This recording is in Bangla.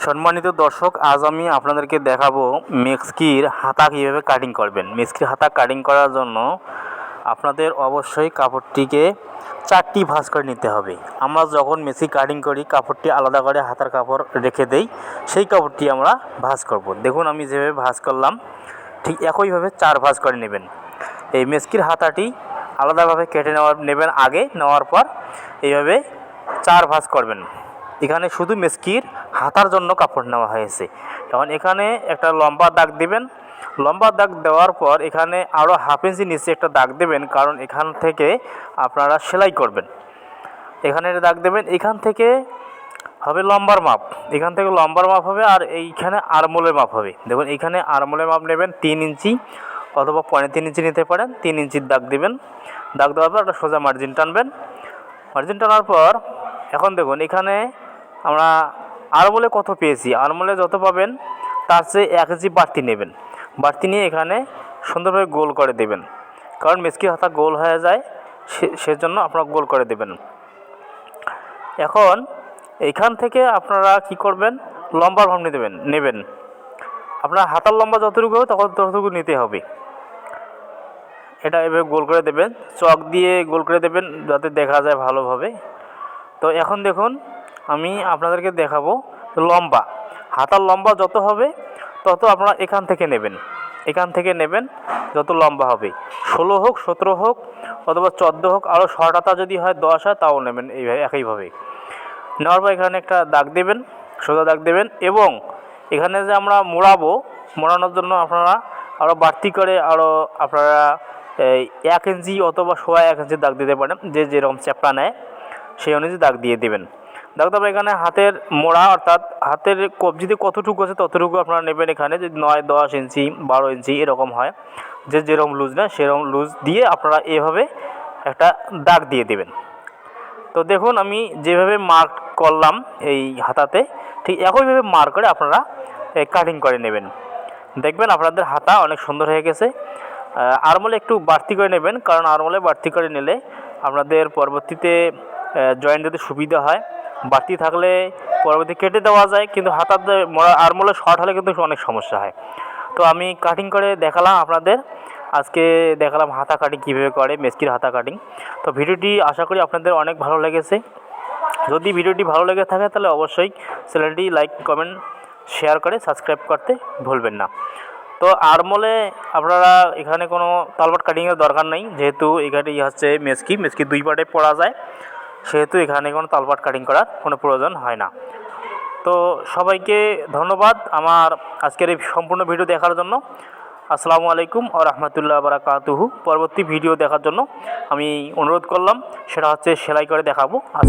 সম্মানিত দর্শক, আজ আমি আপনাদেরকে দেখাবো মেক্সকির হাতা কীভাবে কাটিং করবেন। মেক্সকির হাতা কাটিং করার জন্য আপনাদের অবশ্যই কাপড়টিকে চারটি ভাঁজ করে নিতে হবে। আমরা যখন মেসি কাটিং করি, কাপড়টি আলাদা করে হাতার কাপড় রেখে দেই, সেই কাপড়টি আমরা ভাঁজ করব। দেখুন, আমি যেভাবে ভাঁজ করলাম, ঠিক একইভাবে চার ভাঁজ করে নেবেন। এই মেসকির হাতাটি আলাদাভাবে কেটে নেওয়ার নেবেন আগে, নেওয়ার পর এইভাবে চার ভাঁজ করবেন। এখানে শুধু মেসকির হাতার জন্য কাপড় নেওয়া হয়েছে। এখন এখানে একটা লম্বা দাগ দিবেন। লম্বা দাগ দেওয়ার পর এখানে আরও হাফ ইঞ্চি নিচে একটা দাগ দেবেন, কারণ এখান থেকে আপনারা সেলাই করবেন। এখানে দাগ দেবেন, এখান থেকে হবে লম্বার মাপ। এখান থেকে লম্বার মাপ হবে আর এইখানে আরমোলের মাপ হবে। দেখুন, এখানে আরমোলের মাপ নেবেন তিন ইঞ্চি অথবা পয়েন্ট তিন ইঞ্চি নিতে পারেন। তিন ইঞ্চির দাগ দিবেন। দাগ দেওয়ার পর একটা সোজা মার্জিন টানবেন। মার্জিন টানার পর এখন দেখুন, এখানে আমরা আরমোলে কত পেয়েছি? আরমোলে যত পাবেন, তার চেয়ে এক ইঞ্চি বাড়তি নেবেন। বাড়তি নিয়ে এখানে সুন্দরভাবে গোল করে দেবেন। কারণ মেসকি হাতা গোল হয়ে যায় সেজন্য আপনারা গোল করে দেবেন। এখন এইখান থেকে আপনারা কি করবেন? লম্বা ভাব দেবেন, নেবেন। আপনার হাতার লম্বা যতটুকু হবে তখন ততটুকু নিতে হবে। এটা এভাবে গোল করে দেবেন, চক দিয়ে গোল করে দেবেন, যাতে দেখা যায় ভালোভাবে। তো এখন দেখুন আমি আপনাদেরকে দেখাবো লম্বা। হাতার লম্বা যত হবে, তত আপনারা এখান থেকে নেবেন। এখান থেকে নেবেন, যত লম্বা হবে। ষোলো হোক, সতেরো হোক, অথবা চোদ্দ হোক আরও হাতা যদি হয়, দশ হয়, তাও নেবেন এইভাবে একইভাবে। নেওয়ার পর এখানে একটা দাগ দেবেন, সোজা দাগ দেবেন এবং এখানে যে আমরা মোড়াবো, মোড়ানোর জন্য আপনারা আরও বাড়তি করে আরও আপনারা এক ইঞ্চি অথবা সোয়া এক ইঞ্চি দাগ দিতে পারেন, যে যেরকম চ্যাপটা নেয়, সেই অনুযায়ী দাগ দিয়ে দেবেন। দেওয়ার এখানে হাতের মোড়া, অর্থাৎ হাতের কবজিতে কতটুকু আছে ততটুকু আপনারা নেবেন এখানে যে নয়, দশ ইঞ্চি, বারো ইঞ্চি এরকম হয়। যে যেরকম লুজ না সেরকম লুজ দিয়ে আপনারা এভাবে একটা দাগ দিয়ে দেবেন। তো দেখুন, আমি যেভাবে মার্ক করলাম এই হাতাতে, ঠিক একইভাবে মার্ক করে আপনারা কাটিং করে নেবেন। দেখবেন আপনাদের হাতা অনেক সুন্দর হয়ে গেছে। আরমোলে একটু বাড়তি করে নেবেন, কারণ আরমোলে বাড়তি করে নিলে আপনাদের পরবর্তীতে জয়েন্ট দিতে সুবিধা হয় বাড়তি থাকলে পরবর্তী কেটে দেওয়া যায়, কিন্তু হাতাতে আরমোলে শর্ট হলে কিন্তু অনেক সমস্যা হয়। তো আমি কাটিং করে দেখালাম আপনাদের। আজকে দেখালাম হাতা কাটিং কীভাবে করে, মেসকির হাতা কাটিং তো ভিডিওটি আশা করি আপনাদের অনেক ভালো লেগেছে। যদি ভিডিওটি ভালো লেগে থাকে, তাহলে অবশ্যই চ্যানেলটি লাইক কমেন্ট শেয়ার করে সাবস্ক্রাইব করতে ভুলবেন না। তো আরমোলে আপনারা এখানে কোনো তালবাট কাটিংয়ের দরকার নেই, যেহেতু এখানে হচ্ছে মেসকি মেসকি দুই পাটে পড়া যায়। সেহেতু এখানে কোনো তালপাট কাটিং করার কোনো প্রয়োজন হয় না। তো সবাইকে ধন্যবাদ আমার আজকের এই সম্পূর্ণ ভিডিও দেখার জন্য। আসসালামু আলাইকুম ও রহমতুল্লাহ বারাকাতুহু। পরবর্তী ভিডিও দেখার জন্য আমি অনুরোধ করলাম, সেটা হচ্ছে সেলাই করে দেখাবো। আস